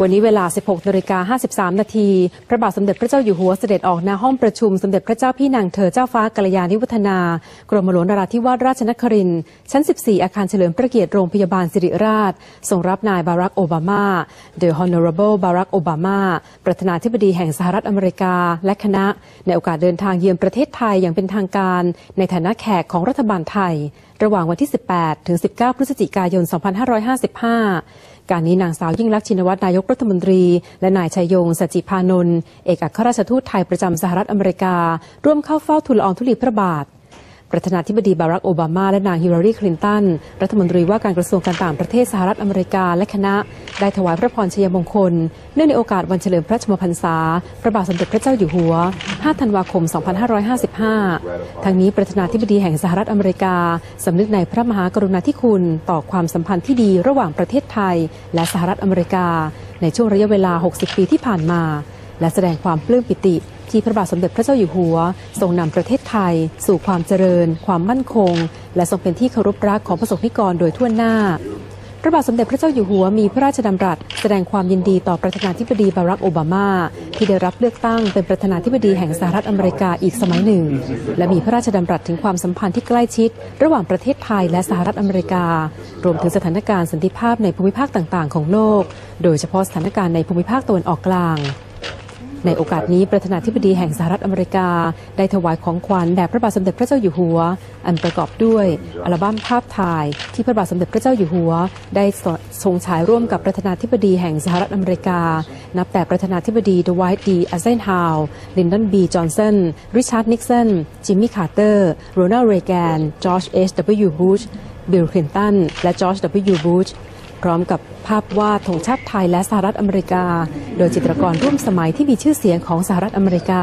วันนี้เวลา 16นาฬิกา53 นาที พระบาทสมเด็จพระเจ้าอยู่หัวเสด็จออกณห้องประชุมสมเด็จพระเจ้าพี่นางเธอเจ้าฟ้ากัลยาณิวัฒนา กรมหลวงนราธิวาสราชนครินทร์ชั้น 14 อาคารเฉลิมพระเกียรติโรงพยาบาลสิริราชส่งรับนายบารักโอบามา The Honorable Barack Obama ประธานาธิบดีแห่งสหรัฐอเมริกา และคณะ ในโอกาสเดินทางเยือนประเทศไทยอย่างเป็นทางการ ในฐานะแขกของรัฐบาลไทย ระหว่างวันที่ 18 ถึง 19 พฤศจิกายน 2555 การนี้นางสาวยิ่งลักษณ์ชินวัตรนายกรัฐมนตรี และนายชัยยงสจิพานนท์เอกอัครราชทูตไทยประจำสหรัฐอเมริกา ร่วมเข้าเฝ้าทูลอองธุลีพระบาท ประธานาธิบดีบารักโอบามาและนางฮิลลารีคลินตัน รัฐมนตรีว่าการกระทรวงการต่างประเทศสหรัฐอเมริกาและคณะ ได้ถวายพระพรชัยมงคล เนื่องในโอกาสวันเฉลิมพระชนมพรรษา พระบาทสมเด็จพระเจ้าอยู่หัว 5 ธันวาคม 2555 ทั้งนี้ประธานาธิบดีแห่งสหรัฐอเมริกา สำนึกในพระมหากรุณาธิคุณต่อความสัมพันธ์ที่ดีระหว่างประเทศไทย และสหรัฐอเมริกา ในช่วงระยะเวลา 60 ปีที่ผ่านมา และแสดงความปลื้มปิติที่พระบาทสมเด็จพระเจ้าอยู่หัวทรงนำประเทศไทย สู่ความเจริญ ความมั่นคง และทรงเป็นที่เคารพรักของประสบนิกรโดยทั่วหน้า พระบาทสมเด็จพระเจ้าอยู่หัวมีพระราชดำรัส แสดงความยินดีต่อประธานาธิบดีบารักโอบามา ที่ได้รับเลือกตั้งเป็นประธานาธิบดีแห่งสหรัฐอเมริกาอีกสมัยหนึ่ง และมีพระราชดำรัสถึงความสัมพันธ์ที่ใกล้ชิด ระหว่างประเทศไทยและสหรัฐอเมริกา รวมถึงสถานการณ์สันติภาพในภูมิภาคต่าง ๆ ของโลก โดยเฉพาะสถานการณ์ในภูมิภาคตะวันออกกลาง ในโอกาสนี้ประธานาธิบดีแห่งสหรัฐอเมริกา ได้ถวายของขวัญแด่พระบาทสมเด็จพระเจ้าอยู่หัว อันประกอบด้วยอัลบั้มภาพถ่าย ที่พระบาทสมเด็จพระเจ้าอยู่หัว ได้ทรงฉายร่วมกับประธานาธิบดีแห่งสหรัฐอเมริกา นับแต่ประธานาธิบดีดวท์ดีอาเซนฮาวลินดอนบีจอห์นสันริชาร์ดนิกสันจิมมี่คาร์เตอร์โรนัลด์เรแกนจอร์จเอชดับเบิลยูบุชบิลคลินตันและจอร์จดับเบิลยูบุช พร้อมกับภาพวาดธงชาติไทยและสหรัฐอเมริกา โดยจิตรกรร่วมสมัยที่มีชื่อเสียงของสหรัฐอเมริกา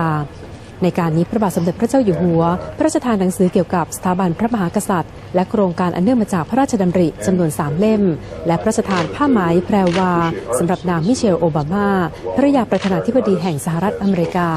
ในการนี้พระบาทสมเด็จพระเจ้าอยู่หัว พระราชทานหนังสือเกี่ยวกับสถาบันพระมหากษัตริย์ และโครงการอันเนื่องมาจากพระราชดำริจำนวนสามเล่ม และพระราชทานผ้าไหมแพรวาสำหรับนางมิเชลโอบามาภรรยาประธานาธิบดีแห่งสหรัฐอเมริกา